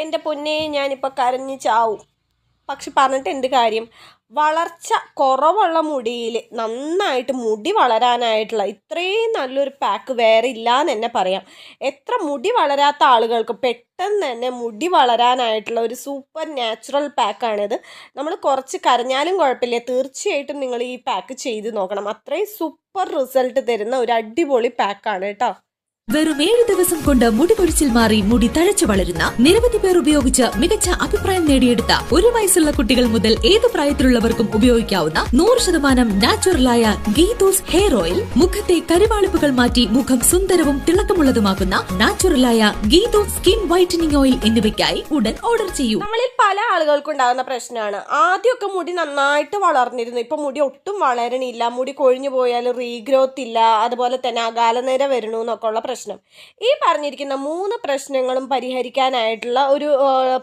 എന്റെ പൊന്നെ ഞാനിപ്പോൾ കരഞ്ഞ് ചാവും. പക്ഷെ പറഞ്ഞിട്ട് എന്ത് കാര്യം? വളർച്ച കുറവുള്ള മുടിയിൽ നന്നായിട്ട് മുടി വളരാനായിട്ടുള്ള ഇത്രയും നല്ലൊരു പാക്ക് വേറെ ഇല്ല എന്ന് തന്നെ പറയാം. എത്ര മുടി വളരാത്ത ആളുകൾക്ക് പെട്ടെന്ന് തന്നെ മുടി വളരാനായിട്ടുള്ള ഒരു സൂപ്പർ നാച്ചുറൽ പാക്കാണിത് നമ്മൾ കുറച്ച് കരഞ്ഞാലും കുഴപ്പമില്ല. തീർച്ചയായിട്ടും നിങ്ങൾ ഈ പാക്ക് ചെയ്ത് നോക്കണം. അത്രയും സൂപ്പർ റിസൾട്ട് തരുന്ന ഒരു അടിപൊളി പാക്കാണ് കേട്ടോ. വെറും ഏഴ് ദിവസം കൊണ്ട് മുടി പൊടിച്ചിൽ മാറി മുടി തഴച്ചു വളരുന്ന നിരവധി പേർ ഉപയോഗിച്ച് മികച്ച അഭിപ്രായം നേടിയെടുത്ത ഒരു വയസ്സുള്ള കുട്ടികൾ മുതൽ ഏത് പ്രായത്തിലുള്ളവർക്കും ഉപയോഗിക്കാവുന്ന നൂറ് ശതമാനം നാച്ചുറലായ ഗീതോസ് ഹെയർ ഓയിൽ മുഖത്തെ കരുവാളിപ്പുകൾ മാറ്റി മുഖം സുന്ദരവും തിളക്കമുള്ളതുമാക്കുന്ന നാച്ചുറലായ ഗീതോസ് സ്കിൻ വൈറ്റനിങ് ഓയിൽ എന്നിവയ്ക്കായി ഉടൻ ഓർഡർ ചെയ്യൂ. നമ്മളിൽ പല ആളുകൾക്കും ഉണ്ടാകുന്ന പ്രശ്നമാണ്. ആദ്യമൊക്കെ മുടി നന്നായിട്ട് വളർന്നിരുന്നു. ഇപ്പൊ മുടി ഒട്ടും വളരണില്ല. മുടി കൊഴിഞ്ഞു പോയാൽ റീഗ്രോത്ത് ഇല്ല. അതുപോലെ തന്നെ അകാലനിര വരണു എന്നൊക്കെ ഉള്ള പ്രശ്നം. ഈ പറഞ്ഞിരിക്കുന്ന മൂന്ന് പ്രശ്നങ്ങളും പരിഹരിക്കാനായിട്ടുള്ള ഒരു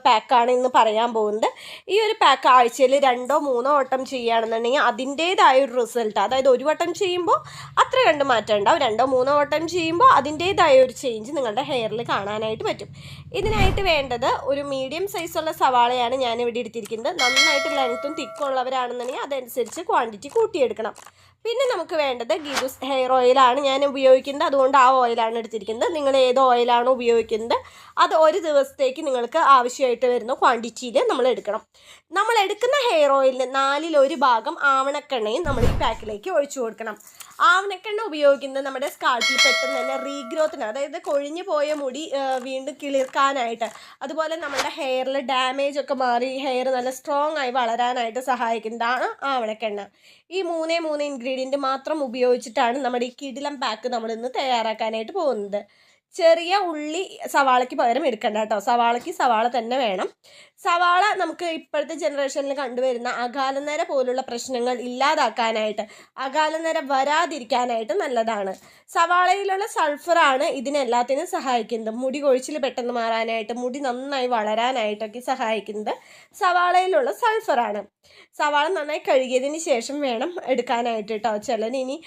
പാക്കാണ് ഇന്ന് പറയാൻ പോകുന്നത്. ഈ ഒരു പാക്ക് ആഴ്ചയിൽ രണ്ടോ മൂന്നോ വട്ടം ചെയ്യുകയാണെന്നുണ്ടെങ്കിൽ അതിന്റേതായ ഒരു റിസൾട്ട് അതായത് ഒരു വട്ടം ചെയ്യുമ്പോൾ അത്ര കണ്ട് മാറ്റം ഉണ്ടാവും. രണ്ടോ മൂന്നോ വട്ടം ചെയ്യുമ്പോൾ അതിന്റേതായ ഒരു ചേഞ്ച് നിങ്ങളുടെ ഹെയറിൽ കാണാനായിട്ട് പറ്റും. ഇതിനായിട്ട് വേണ്ടത് ഒരു മീഡിയം സൈസുള്ള സവാളയാണ് ഞാൻ ഇവിടെ എടുത്തിരിക്കുന്നത്. നന്നായിട്ട് ലെങ്ത്തും തിക്കും ഉള്ളവരാണെന്നുണ്ടെങ്കിൽ അതനുസരിച്ച് ക്വാണ്ടിറ്റി കൂട്ടിയെടുക്കണം. പിന്നെ നമുക്ക് വേണ്ടത് ഗീദുസ് ഹെയർ ഓയിലാണ് ഞാൻ ഉപയോഗിക്കുന്നത്. അതുകൊണ്ട് ആ ഓയിലാണ് എടുത്തിരിക്കുന്നത്. നിങ്ങൾ ഏത് ഓയിലാണോ ഉപയോഗിക്കുന്നത്? അത് ഒരു ദിവസത്തേക്ക് നിങ്ങൾക്ക് ആവശ്യമായിട്ട് വരുന്ന ക്വാണ്ടിറ്റിയിൽ നമ്മൾ എടുക്കണം. നമ്മൾ എടുക്കുന്ന ഹെയർ ഓയിലിന് നാലിൽ ഒരു ഭാഗം ആവണക്കെണ്ണയും നമ്മൾ ഈ പാക്കിലേക്ക് ഒഴിച്ചു കൊടുക്കണം. ആവണക്കെണ്ണ ഉപയോഗിക്കുന്നത് നമ്മുടെ സ്കാൾപ്പിൽ പെട്ടെന്ന് തന്നെ റീഗ്രോത്തിന് അതായത് കൊഴിഞ്ഞു പോയ മുടി വീണ്ടും കിളിർക്കാനായിട്ട്. അതുപോലെ നമ്മുടെ ഹെയറിൽ ഡാമേജ് ഒക്കെ മാറി ഹെയർ നല്ല സ്ട്രോങ് ആയി വളരാനായിട്ട് സഹായിക്കുന്നതാണ് ആവണക്കെണ്ണ ഈ മൂന്നേ മൂന്ന് ഇൻഗ്രീഡിയന്റ് മാത്രം ഉപയോഗിച്ചിട്ടാണ് നമ്മുടെ ഈ കിടിലം പാക്ക് നമ്മളിന്ന് തയ്യാറാക്കാനായിട്ട് പോകുന്നത്. ചെറിയ ഉള്ളി സവാളയ്ക്ക് പകരം എടുക്കണ്ട കേട്ടോ സവാളയ്ക്ക് സവാള തന്നെ വേണം. സവാള നമുക്ക് ഇപ്പോഴത്തെ ജനറേഷനിൽ കണ്ടുവരുന്ന അകാലനര പോലുള്ള പ്രശ്നങ്ങൾ ഇല്ലാതാക്കാനായിട്ട് അകാലനര വരാതിരിക്കാനായിട്ട് നല്ലതാണ്. സവാളയിലുള്ള സൾഫറാണ് ഇതിനെല്ലാത്തിനും സഹായിക്കുന്നത്. മുടി കൊഴിച്ചിൽ പെട്ടെന്ന് മാറാനായിട്ട് മുടി നന്നായി വളരാനായിട്ടൊക്കെ സഹായിക്കുന്നത് സവാളയിലുള്ള സൾഫറാണ് സവാള നന്നായി കഴുകിയതിന് ശേഷം വേണം എടുക്കാനായിട്ട് കേട്ടോ ചിലനിനി ഇനി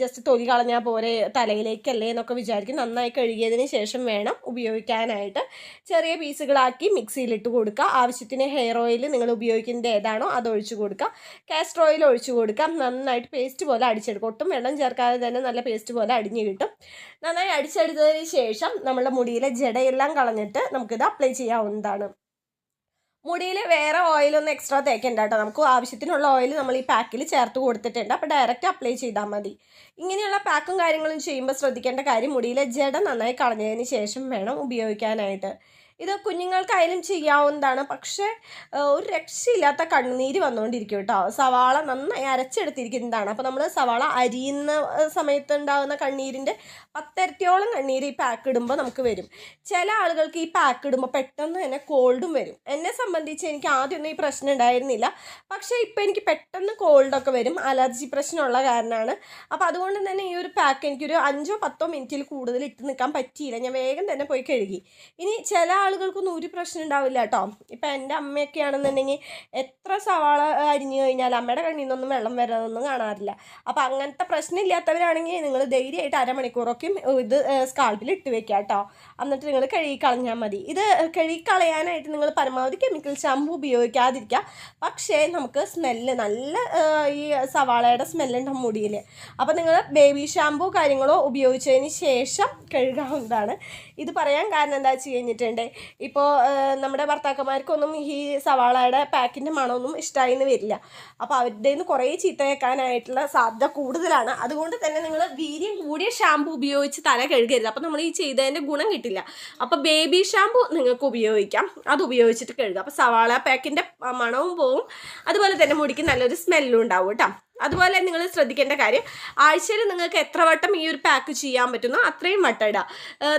ജസ്റ്റ് തൊലി കളഞ്ഞാൽ പോരെ തലയിലേക്കല്ലേ എന്നൊക്കെ വിചാരിക്കും. നന്നായി കഴുകിയതിന് ശേഷം വേണം ഉപയോഗിക്കാനായിട്ട്. ചെറിയ പീസുകളാക്കി മിക്സിയിലിട്ട് കൊടുക്കുക. ആവശ്യത്തിന് ഹെയർ ഓയിൽ നിങ്ങൾ ഉപയോഗിക്കുന്നത് ഏതാണോ അത് ഒഴിച്ചു കൊടുക്കുക. കാസ്റ്റർ ഓയിൽ ഒഴിച്ചു കൊടുക്കാം നന്നായിട്ട് പേസ്റ്റ് പോലെ അടിച്ചെടുക്കുക. ഒട്ടും വെള്ളം ചേർക്കാതെ തന്നെ നല്ല പേസ്റ്റ് പോലെ അടിഞ്ഞു കിട്ടും. നന്നായി അടിച്ചെടുത്തതിന് ശേഷം നമ്മുടെ മുടിയിലെ ജടയെല്ലാം കളഞ്ഞിട്ട് നമുക്കിത് അപ്ലൈ ചെയ്യാവുന്നതാണ്. മുടിയിൽ വേറെ ഓയിലൊന്നും എക്സ്ട്രാ തേക്കണ്ട കേട്ടോ നമുക്ക് ആവശ്യത്തിനുള്ള ഓയിൽ നമ്മൾ ഈ പാക്കിൽ ചേർത്ത് കൊടുത്തിട്ടുണ്ട്. അപ്പോൾ ഡയറക്റ്റ് അപ്ലൈ ചെയ്താൽ മതി. ഇങ്ങനെയുള്ള പാക്കും കാര്യങ്ങളും ചെയ്യുമ്പോൾ ശ്രദ്ധിക്കേണ്ട കാര്യം മുടിയിലെ ജട നന്നായി കളഞ്ഞതിന് ശേഷം വേണം ഉപയോഗിക്കാനായിട്ട്. ഇത് കുഞ്ഞുങ്ങൾക്കായാലും ചെയ്യാവുന്നതാണ്. പക്ഷേ ഒരു രക്ഷയില്ലാത്ത കണ്ണുനീര് വന്നുകൊണ്ടിരിക്കും കേട്ടോ. സവാള നന്നായി അരച്ചെടുത്തിരിക്കുന്നതാണ്. അപ്പോൾ നമ്മൾ സവാള അരിയുന്ന സമയത്ത് ഉണ്ടാകുന്ന കണ്ണീരിന്റെ പത്തരട്ടിയോളം കണ്ണീര് ഈ പാക്ക് ഇടുമ്പോൾ നമുക്ക് വരും. ചില ആളുകൾക്ക് ഈ പാക്ക് ഇടുമ്പോൾ പെട്ടെന്ന് തന്നെ കോൾഡും വരും. എന്നെ സംബന്ധിച്ച് എനിക്ക് ആദ്യമൊന്നും ഈ പ്രശ്നം ഉണ്ടായിരുന്നില്ല. പക്ഷേ ഇപ്പോൾ എനിക്ക് പെട്ടെന്ന് കോൾഡൊക്കെ വരും. അലർജി പ്രശ്നമുള്ള കാരണമാണ്. അപ്പോൾ അതുകൊണ്ട് തന്നെ ഈ ഒരു പാക്ക് എനിക്കൊരു അഞ്ചോ പത്തോ മിനിറ്റിൽ കൂടുതൽ ഇട്ട് നിൽക്കാൻ പറ്റിയില്ല. ഞാൻ വേഗം തന്നെ പോയി കഴുകി. ഇനി ചില ആളുകൾക്കൊന്നും ഒരു പ്രശ്നം ഉണ്ടാവില്ല കേട്ടോ. ഇപ്പം എന്റെ അമ്മയൊക്കെ ആണെന്നുണ്ടെങ്കിൽ എത്ര സവാള അരിഞ്ഞു കഴിഞ്ഞാൽ അമ്മയുടെ കണ്ണിൽ നിന്നൊന്നും വെള്ളം വരാതൊന്നും കാണാറില്ല. അപ്പോൾ അങ്ങനത്തെ പ്രശ്നം ഇല്ലാത്തവരാണെങ്കിൽ നിങ്ങൾ ധൈര്യമായിട്ട് അരമണിക്കൂറൊക്കെ ഇത് സ്കാൾപ്പിൽ ഇട്ട് വെക്കുക കേട്ടോ. എന്നിട്ട് നിങ്ങൾ കഴുകി കളഞ്ഞാൽ മതി. ഇത് കഴുകി കളയാനായിട്ട് നിങ്ങൾ പരമാവധി കെമിക്കൽ ഷാമ്പു ഉപയോഗിക്കാതിരിക്കുക. പക്ഷേ നമുക്ക് സ്മെല്ല് നല്ല ഈ സവാളയുടെ സ്മെല്ലുണ്ട് മുടിയിൽ. അപ്പോൾ നിങ്ങൾ ബേബി ഷാമ്പു കാര്യങ്ങളോ ഉപയോഗിച്ചതിന് ശേഷം കഴുകാവുന്നതാണ്. ഇത് പറയാൻ കാരണം എന്താ വെച്ച് കഴിഞ്ഞിട്ടുണ്ട്? ഇപ്പോൾ നമ്മുടെ ഭർത്താക്കന്മാർക്കൊന്നും ഈ സവാളയുടെ പാക്കിന്റെ മണമൊന്നും ഇഷ്ടമായി എന്ന് വരില്ല. അപ്പോൾ അവരുടെ നിന്ന് കുറേ ചീത്ത കേൾക്കാനായിട്ടുള്ള സാധ്യത കൂടുതലാണ്. അതുകൊണ്ട് തന്നെ നിങ്ങൾ വീര്യം കൂടിയ ഷാമ്പു ഉപയോഗിച്ച് തല കഴുകരുത്. അപ്പോൾ നമ്മൾ ഈ ചെയ്തതിന്റെ ഗുണം കിട്ടില്ല. അപ്പോൾ ബേബി ഷാമ്പു നിങ്ങൾക്ക് ഉപയോഗിക്കാം. അത് ഉപയോഗിച്ചിട്ട് കഴുകുക അപ്പോൾ സവാള പാക്കിന്റെ മണവും പോവും. അതുപോലെ തന്നെ മുടിക്ക് നല്ലൊരു സ്മെല്ലും ഉണ്ടാവും കേട്ടോ. അതുപോലെ നിങ്ങൾ ശ്രദ്ധിക്കേണ്ട കാര്യം ആഴ്ചയിൽ നിങ്ങൾക്ക് എത്ര വട്ടം ഈ ഒരു പാക്ക് ചെയ്യാൻ പറ്റുന്നോ അത്രയും വട്ടം ഇടുക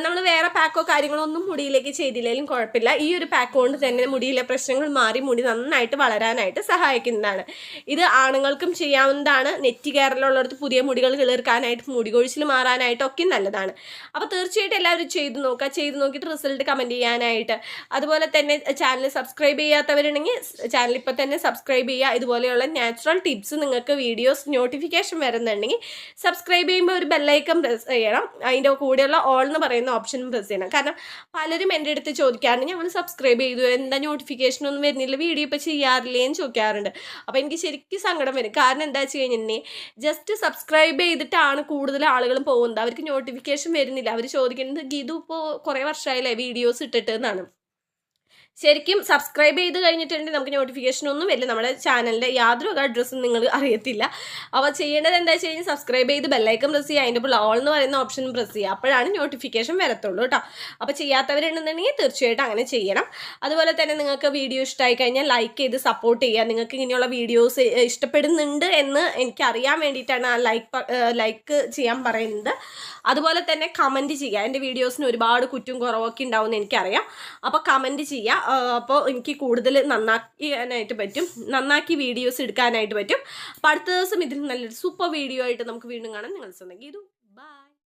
നമ്മൾ വേറെ പാക്കോ കാര്യങ്ങളോ ഒന്നും മുടിയിലേക്ക് ചെയ്തില്ലെങ്കിലും കുഴപ്പമില്ല. ഈ ഒരു പാക്ക് കൊണ്ട് തന്നെ മുടിയിലെ പ്രശ്നങ്ങൾ മാറി മുടി നന്നായിട്ട് വളരാനായിട്ട് സഹായിക്കുന്നതാണ്. ഇത് ആണുങ്ങൾക്കും ചെയ്യാവുന്നതാണ്. നെറ്റി കയറലുള്ളടത്ത് പുതിയ മുടികൾ കിളിർക്കാനായിട്ട് മുടി കൊഴിച്ചിൽ മാറാനായിട്ട് ഒക്കെ നല്ലതാണ്. അപ്പോൾ തീർച്ചയായിട്ടും എല്ലാവരും ചെയ്തു നോക്കുക. ചെയ്തു നോക്കിയിട്ട് റിസൾട്ട് കമന്റ് ചെയ്യാനായിട്ട്. അതുപോലെ തന്നെ ചാനൽ സബ്സ്ക്രൈബ് ചെയ്യാത്തവരുണ്ടെങ്കിൽ ചാനൽ ഇപ്പോൾ തന്നെ സബ്സ്ക്രൈബ് ചെയ്യുക. ഇതുപോലെയുള്ള നാച്ചുറൽ ടിപ്സ് നിങ്ങൾക്ക് വീഡിയോസ് നോട്ടിഫിക്കേഷൻ വരുന്നുണ്ടെങ്കിൽ സബ്സ്ക്രൈബ് ചെയ്യുമ്പോൾ ഒരു ബെല്ലൈക്കൺ പ്രസ് ചെയ്യണം. അതിന്റെ കൂടെയുള്ള ഓൾ എന്ന് പറയുന്ന ഓപ്ഷനും പ്രസ് ചെയ്യണം. കാരണം പലരും എന്റെ അടുത്ത് ചോദിക്കാറുണ്ട് ഞങ്ങൾ സബ്സ്ക്രൈബ് ചെയ്തു എന്താ നോട്ടിഫിക്കേഷൻ ഒന്നും വരുന്നില്ല വീഡിയോ ഇപ്പോൾ ചെയ്യാറില്ലേ? എന്ന് ചോദിക്കാറുണ്ട്. അപ്പോൾ എനിക്ക് ശരിക്കും സങ്കടം വരും. കാരണം എന്താ വെച്ച് കഴിഞ്ഞിട്ടുണ്ടെങ്കിൽ ജസ്റ്റ് സബ്സ്ക്രൈബ് ചെയ്തിട്ടാണ് കൂടുതൽ ആളുകളും പോകുന്നത്. അവർക്ക് നോട്ടിഫിക്കേഷൻ വരുന്നില്ല. അവർ ചോദിക്കുന്നത് ഗീതു ഇപ്പോൾ കുറേ വർഷമായില്ലേ വീഡിയോസ് ഇട്ടിട്ട്? എന്നാണ്. ശരിക്കും സബ്സ്ക്രൈബ് ചെയ്ത് കഴിഞ്ഞിട്ടുണ്ടെങ്കിൽ നമുക്ക് നോട്ടിഫിക്കേഷൻ ഒന്നും വരില്ല. നമ്മുടെ ചാനലിന്റെ യാതൊരു അഡ്രസ്സും നിങ്ങൾ അറിയത്തില്ല. അപ്പോൾ ചെയ്യേണ്ടത് എന്താ വെച്ച് കഴിഞ്ഞാൽ സബ്സ്ക്രൈബ് ചെയ്ത് ബെല്ലൈക്കൻ പ്രസ് ചെയ്യുക. അതിന്റെ ഓൾ എന്ന് പറയുന്ന ഓപ്ഷൻ പ്രസ് ചെയ്യുക. അപ്പോഴാണ് നോട്ടിഫിക്കേഷൻ വരത്തുള്ളൂ കേട്ടോ അപ്പോൾ ചെയ്യാത്തവരുണ്ടെന്നുണ്ടെങ്കിൽ തീർച്ചയായിട്ടും അങ്ങനെ ചെയ്യണം. അതുപോലെ തന്നെ നിങ്ങൾക്ക് വീഡിയോ ഇഷ്ടമായി കഴിഞ്ഞാൽ ലൈക്ക് ചെയ്ത് സപ്പോർട്ട് ചെയ്യുക. നിങ്ങൾക്ക് ഇങ്ങനെയുള്ള വീഡിയോസ് ഇഷ്ടപ്പെടുന്നുണ്ട് എന്ന് എനിക്കറിയാൻ വേണ്ടിയിട്ടാണ് ആ ലൈക്ക് ലൈക്ക് ചെയ്യാൻ പറയുന്നത്. അതുപോലെ തന്നെ കമന്റ് ചെയ്യുക. എന്റെ വീഡിയോസിന് ഒരുപാട് കുറ്റും കുറവൊക്കെ ഉണ്ടാവും എന്ന് എനിക്കറിയാം. അപ്പോൾ കമന്റ് ചെയ്യുക. അപ്പോൾ എനിക്ക് കൂടുതൽ നന്നാക്കാനായിട്ട് പറ്റും. നന്നാക്കി വീഡിയോസ് എടുക്കാനായിട്ട് പറ്റും. അപ്പോൾ അടുത്ത ദിവസം ഇതിൽ നല്ലൊരു സൂപ്പർ വീഡിയോ ആയിട്ട് നമുക്ക് വീണ്ടും കാണാം. നിങ്ങൾ സ്വന്തം